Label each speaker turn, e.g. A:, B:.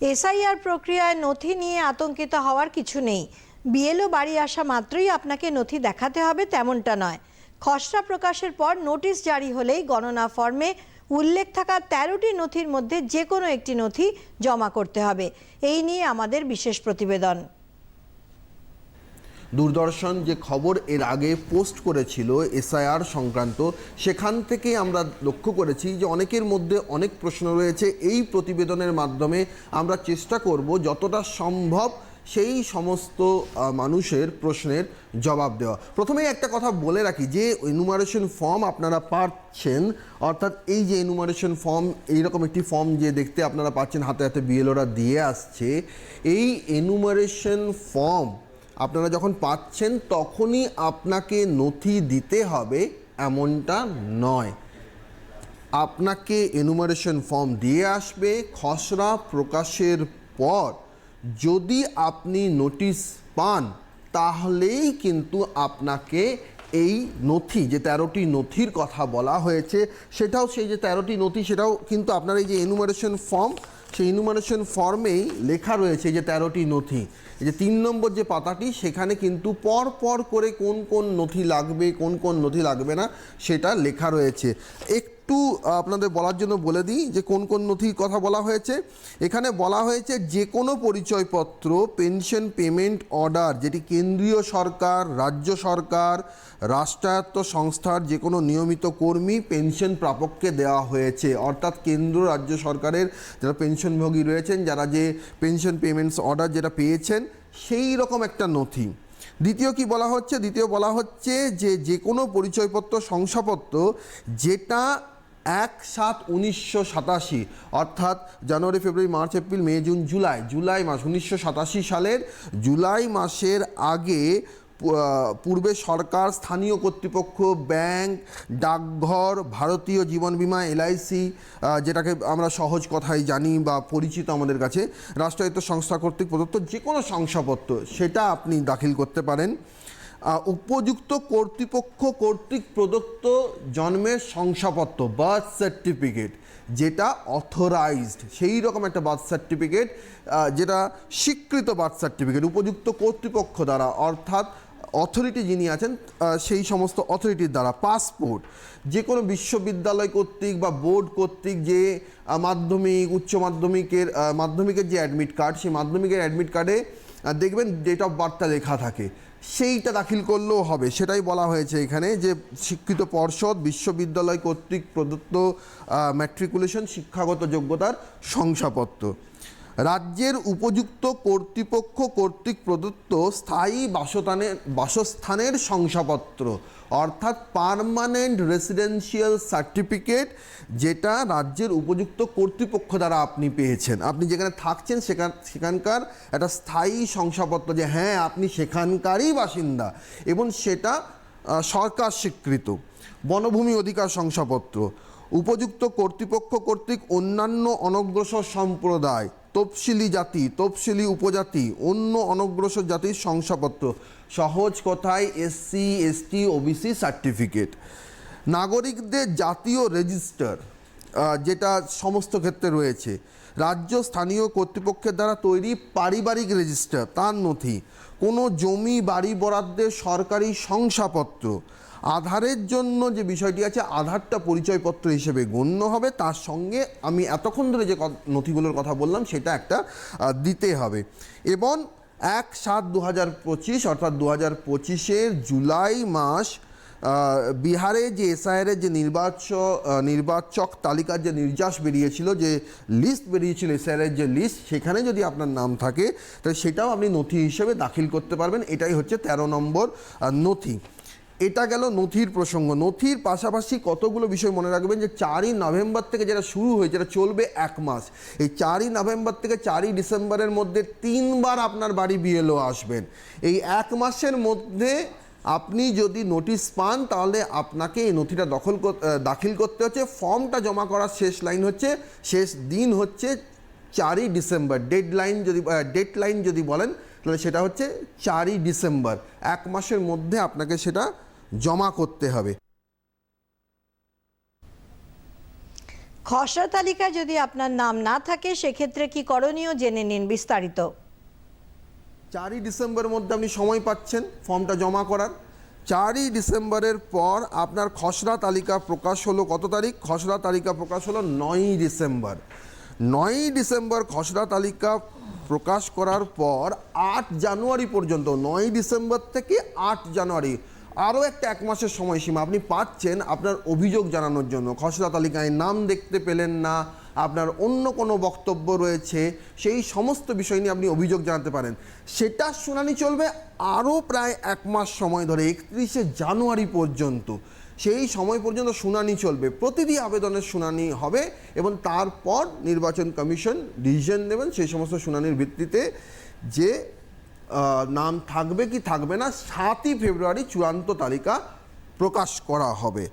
A: SIR প্রক্রিয়ায় নথি নিয়ে আতঙ্কিত হওয়ার কিছু নেই। বিএলও বাড়ি আসা মাত্রই আপনাকে নথি দেখাতে হবে তেমনটা নয়। খসড়া প্রকাশের পর নোটিশ জারি হলেই গণনা ফর্মে উল্লেখ থাকা তেরোটি নথির মধ্যে যে কোনো একটি নথি জমা করতে হবে। এই নিয়ে আমাদের বিশেষ প্রতিবেদন।
B: দূরদর্শন যে খবর এর আগে পোস্ট করেছিল এসআইআর সংক্রান্ত, সেখান থেকে আমরা লক্ষ্য করেছি যে অনেকের মধ্যে অনেক প্রশ্ন রয়েছে। এই প্রতিবেদনের মাধ্যমে আমরা চেষ্টা করব যতটা সম্ভব সেই সমস্ত মানুষের প্রশ্নের জবাব দেওয়া। প্রথমেই একটা কথা বলে রাখি যে এনুমারেশন ফর্ম আপনারা পাচ্ছেন, অর্থাৎ এই যে এনুমারেশন ফর্ম এইরকম একটি ফর্ম যে দেখতে আপনারা পাচ্ছেন হাতে হাতে বিএলওরা দিয়ে আসছে, এই এনুমারেশন ফর্ম আপনারা যখন পাচ্ছেন, তখনই আপনাকে নথি দিতে হবে, এমনটা নয়। আপনাকে এনুমারেশন ফর্ম দিয়ে আসবে, খসড়া প্রকাশের পর যদি আপনি নোটিশ পান, তাহলেই কিন্তু আপনাকে এই নথি, যে তেরোটি নথির কথা বলা হয়েছে, সেটাও সেই যে তেরোটি নথি, সেটাও কিন্তু আপনার এই যে এনুমারেশন ফর্ম সেই ইনুমারেশন ফর্মেই লেখা রয়েছে যে তেরোটি নথি। এই যে তিন নম্বর যে পাতাটি, সেখানে কিন্তু পর পর করে কোন কোন নথি লাগবে, কোন কোন নথি লাগবে না, সেটা লেখা রয়েছে। একটু আপনাদের বলার জন্য বলে দিই যে কোন কোন নথির কথা বলা হয়েছে। এখানে বলা হয়েছে যে কোনো পরিচয়পত্র, পেনশন পেমেন্ট অর্ডার, যেটি কেন্দ্রীয় সরকার, রাজ্য সরকার, রাষ্ট্রায়ত্ত সংস্থার যে কোনো নিয়মিত কর্মী পেনশন প্রাপককে দেওয়া হয়েছে। অর্থাৎ কেন্দ্র, রাজ্য সরকারের যারা পেনশনভোগী রয়েছেন, যারা যে পেনশন পেমেন্টস অর্ডার যেটা পেয়েছেন, সেই রকম একটা নথি। দ্বিতীয় কি বলা হচ্ছে? দ্বিতীয় বলা হচ্ছে যে যে কোনো পরিচয়পত্র, শংসাপত্র, যেটা এক সাত উনিশশো সাতাশি, অর্থাৎ January, February, March, April, May, June, July July মাস উনিশশো সাতাশি সালের জুলাই মাসের আগে পূর্বে সরকার, স্থানীয় কর্তৃপক্ষ, ব্যাংক, ডাকঘর, ভারতীয় জীবন বীমা এলআইসি যেটাকে আমরা সহজ কথায় জানি বা পরিচিত আমাদের কাছে, রাষ্ট্রায়ত্ত সংস্থা কর্তৃক প্রদত্ত যে কোনো শংসাপত্র, সেটা আপনি দাখিল করতে পারেন। উপযুক্ত কর্তৃপক্ষ কর্তৃক প্রদত্ত জন্মের শংসাপত্র বার্থ সার্টিফিকেট যেটা অথরাইজড সেই রকম একটা বার্থ সার্টিফিকেট যেটা স্বীকৃত বার্থ সার্টিফিকেট উপযুক্ত কর্তৃপক্ষ দ্বারা, অর্থাৎ অথরিটি যিনি আছেন সেই সমস্ত অথরিটির দ্বারা পাসপোর্ট যে কোনো বিশ্ববিদ্যালয় কর্তৃক বা বোর্ড কর্তৃক যে মাধ্যমিক, উচ্চ মাধ্যমিকের মাধ্যমিকের যে অ্যাডমিট কার্ড সেই মাধ্যমিকের অ্যাডমিট কার্ডে দেখবেন ডেট অফ বার্থটা লেখা থাকে। সেইটা দাখিল করলেও হবে। সেটাই বলা হয়েছে এখানে যে শিক্ষিত পর্ষদ, বিশ্ববিদ্যালয় কর্তৃক প্রদত্ত ম্যাট্রিকুলেশন শিক্ষাগত যোগ্যতার শংসাপত্র। রাজ্যের উপযুক্ত কর্তৃপক্ষ কর্তৃক প্রদত্ত স্থায়ী বাসস্থানের বাসস্থানের শংসাপত্র, অর্থাৎ পার্মানেন্ট রেসিডেন্সিয়াল সার্টিফিকেট যেটা রাজ্যের উপযুক্ত কর্তৃপক্ষ দ্বারা আপনি পেয়েছেন। আপনি যেখানে থাকছেন সেখান, সেখানকার একটা স্থায়ী শংসাপত্র যে হ্যাঁ আপনি সেখানকারই বাসিন্দা। এবং সেটা সরকার স্বীকৃত। বনভূমি অধিকার শংসাপত্র, উপযুক্ত কর্তৃপক্ষ কর্তৃক অন্যান্য অনগ্রসর সম্প্রদায় তফসিলি জাতি তফসিলি উপজাতি, অন্য অনগ্রসর জাতির শংসাপত্র। সহজ কথায় এসসি এসটি ওবিসি সার্টিফিকেট। নাগরিকদের জাতীয় রেজিস্টার যেটা সমস্ত ক্ষেত্রে রয়েছে। রাজ্য স্থানীয় কর্তৃপক্ষের দ্বারা তৈরি পারিবারিক রেজিস্টার, তার নথি। কোনো জমি, বাড়ি বরাদ্দের সরকারি শংসাপত্র। আধারের জন্য যে বিষয়টি আছে, আধারটা পরিচয়পত্র হিসেবে গণ্য হবে। তার সঙ্গে আমি এতক্ষণ ধরে যে নথিগুলোর কথা বললাম, সেটা একটা দিতে হবে। এবং এক সাত দু হাজার পঁচিশ, অর্থাৎ দু হাজার পঁচিশের জুলাই মাস বিহারে যে এসআইআরের যে নির্বাচ নির্বাচক তালিকার যে নির্যাস বেরিয়েছিল, যে লিস্ট বেরিয়েছিল এসআইআরের যে লিস্ট, সেখানে যদি আপনার নাম থাকে, তাহলে সেটাও আপনি নথি হিসেবে দাখিল করতে পারবেন। এটাই হচ্ছে তেরো নম্বর নথি। এটা গেল নথির প্রসঙ্গ। নথির পাশাপাশি কতগুলো বিষয় মনে রাখবেন যে চারই নভেম্বর থেকে যেটা শুরু হয়েছে যেটা চলবে এক মাস। এই চারই নভেম্বর থেকে চারই ডিসেম্বরের মধ্যে তিনবার আপনার বাড়ি বিএলও আসবেন। এই এক মাসের মধ্যে আপনি যদি নোটিশ পান, তাহলে আপনাকে এই নথিটা দখল দাখিল করতে হচ্ছে। ফর্মটা জমা করার শেষ লাইন হচ্ছে, শেষ দিন হচ্ছে চারই ডিসেম্বর। ডেড লাইন যদি ডেড লাইন যদি বলেন, তাহলে সেটা হচ্ছে চারই ডিসেম্বর। এক মাসের মধ্যে আপনাকে সেটা জমা করতে হবে।
A: খসড়া তালিকায় যদি আপনার নাম না থাকে সেক্ষেত্রে কি করণীয় জেনে নিন বিস্তারিত।
B: চারই ডিসেম্বরের মধ্যে আপনি সময় পাচ্ছেন ফর্মটা জমা করার। চারই ডিসেম্বরের পর আপনার খসড়া তালিকা প্রকাশ হলো কত তারিখ? খসড়া তালিকা প্রকাশ হলো নয়ই ডিসেম্বর। নয়ই ডিসেম্বর খসড়া তালিকা প্রকাশ করার পর আট জানুয়ারি পর্যন্ত নয় ডিসেম্বর থেকে আট জানুয়ারি আরও একটা এক মাসের সময়সীমা। আপনি পাচ্ছেন আপনার অভিযোগ জানানোর জন্য। খসড়া তালিকায় নাম দেখতে পেলেন না, আপনার অন্য কোনো বক্তব্য রয়েছে, সেই সমস্ত বিষয় নিয়ে আপনি অভিযোগ জানাতে পারেন। সেটা শুনানি চলবে আরও প্রায় এক মাস সময় ধরে, একত্রিশে জানুয়ারি পর্যন্ত। সেই সময় পর্যন্ত শুনানি চলবে। প্রতিটি আবেদনের শুনানি হবে এবং তারপর নির্বাচন কমিশন ডিসিশন দেবেন সেই সমস্ত শুনানির ভিত্তিতে যে নাম থাকবে কি থাকবে না? সাতই ফেব্রুয়ারি চূড়ান্ত তালিকা প্রকাশ করা হবে।